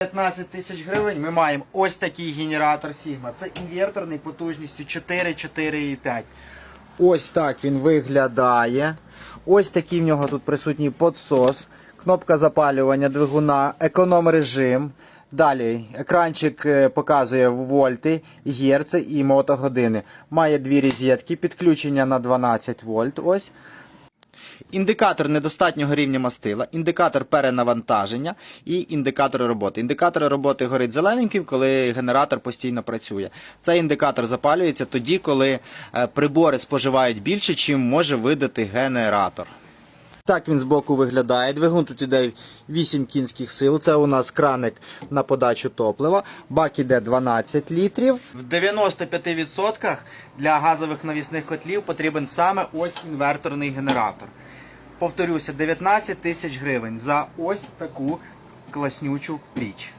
15 тисяч гривень ми маємо ось такий генератор Sigma. Це інверторний потужністю 4, 4,5. Ось так він виглядає. Ось такий в нього тут присутній подсос, кнопка запалювання двигуна, економ режим. Далі екранчик е, показує вольти, герци і мотогодини. Має дві розетки, підключення на 12 вольт. Ось. Індикатор недостатнього рівня мастила, індикатор перенавантаження і індикатор роботи. Індикатор роботи горить зелененьким, коли генератор постійно працює. Цей індикатор запалюється тоді, коли е, прибори споживають більше, чим може видати генератор. Так він збоку виглядає. Двигун тут іде 8 кінських сил. Це у нас краник на подачу топлива. Бак іде 12 літрів. В 95% для газових навісних котлів потрібен саме ось інверторний генератор. Повторюся, 19 тисяч гривень за ось таку класнючу річ.